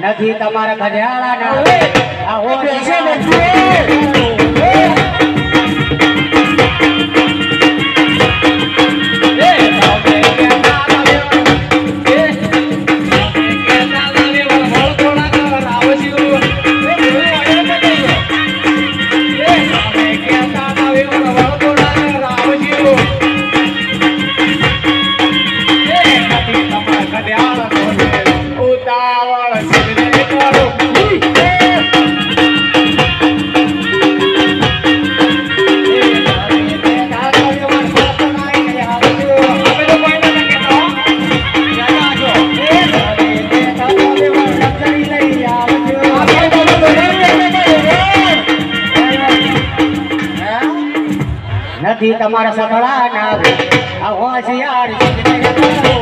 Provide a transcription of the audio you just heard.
નથી તમારા ખજાળાના નથી તમારા સફળાના આ હોશિયાર.